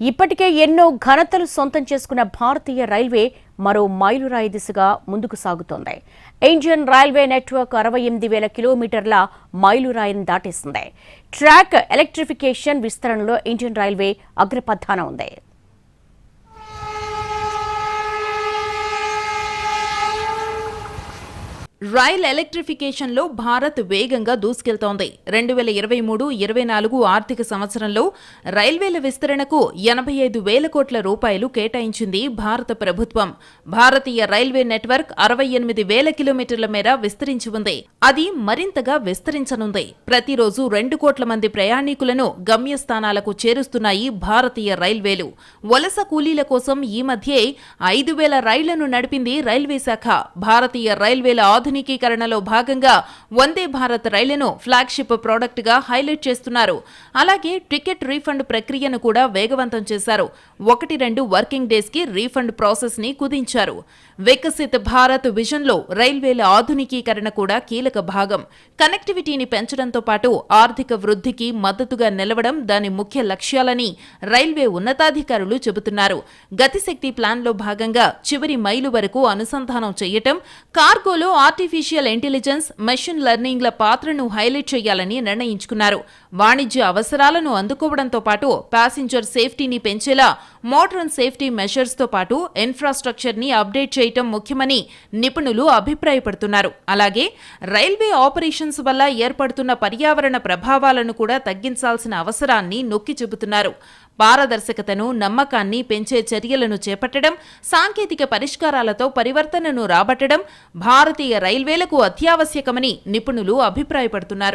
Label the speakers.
Speaker 1: ఇప్పటికే ఎన్నో ఘనతలు సొంతం చేసుకున్న భారతీయ రైల్వే మరో మైలురాయి దిశగా ముందుకు సాగుతోంది. ఇండియన్ రైల్వే నెట్వర్క్ అరవై ఎనిమిది వేల కిలోమీటర్ల మైలురాయిని దాటేసింది. ట్రాక్ ఎలక్ట్రిఫికేషన్ విస్తరణలో ఇండియన్ రైల్వే అగ్రపథాన ఉంది.
Speaker 2: రైల్ ఎలక్ట్రిఫికేషన్లో భారత్ వేగంగా దూసుకెళ్తోంది. రెండు వేల ఇరవై మూడు ఇరవై నాలుగు ఆర్థిక సంవత్సరంలో రైల్వేల విస్తరణకు ఎనభై ఐదు వేల కోట్ల రూపాయలు కేటాయించింది భారత ప్రభుత్వం. భారతీయ రైల్వే నెట్వర్క్ అరవై ఎనిమిది వేల కిలోమీటర్ల మేర విస్తరించి ఉంది. అది మరింతగా విస్తరించనుంది. ప్రతిరోజు రెండు కోట్ల మంది ప్రయాణికులను గమ్యస్థానాలకు చేరుస్తున్నాయి భారతీయ రైల్వేలు. వలస కూలీల కోసం ఈ మధ్యే ఐదు వేల రైళ్ళను నడిపింది రైల్వే శాఖ. భారతీయ రైల్వేల ఆధునికీకరణలో భాగంగా వందే భారత్ రైళ్ళను ఫ్లాగ్షిప్ ప్రోడక్ట్గా హైలైట్ చేస్తున్నారు. అలాగే టికెట్ రీఫండ్ ప్రక్రియను కూడా వేగవంతం చేశారు. ఒకటి రెండు వర్కింగ్ డేస్కి రీఫండ్ ప్రాసెస్ని కుదించారు. వికసిత్ భారత్ విజన్లో రైల్వేల ఆధునికీకరణ కూడా కీలక భాగం. కనెక్టివిటీని పెంచడంతో పాటు ఆర్థిక వృద్ధికి మద్దతుగా నిలవడం దాని ముఖ్య లక్ష్యాలని రైల్వే ఉన్నతాధికారులు చెబుతున్నారు. గతిశక్తి ప్లాన్లో భాగంగా చివరి మైలు వరకు అనుసంధానం చేయటం కార్గోలో ఆర్ ఆర్టిఫిషియల్ ఇంటెలిజెన్స్ మెషిన్ లెర్నింగ్ల పాత్రను హైలైట్ చేయాలని నిర్ణయించుకున్నారు. వాణిజ్య అవసరాలను అందుకోవడంతో పాటు ప్యాసింజర్ సేఫ్టీని పెంచేలా మోడర్న్ సేఫ్టీ మెషర్స్తో పాటు ఇన్ఫ్రాస్ట్రక్చర్ని అప్డేట్ చేయటం ముఖ్యమని నిపుణులు అభిప్రాయపడుతున్నారు. అలాగే రైల్వే ఆపరేషన్స్ వల్ల ఏర్పడుతున్న పర్యావరణ ప్రభావాలను కూడా తగ్గించాల్సిన అవసరాన్ని నొక్కి చెబుతున్నారు పారదర్శకతను నమ్మకాన్ని పెంచే చర్యలను చేపట్టడం సాంకేతిక పరిష్కారాలతో పరివర్తనను రాబట్టడం భారతీయ రైల్వేలకు అత్యావశ్యకమని నిపుణులు అభిప్రాయపడుతున్నారు.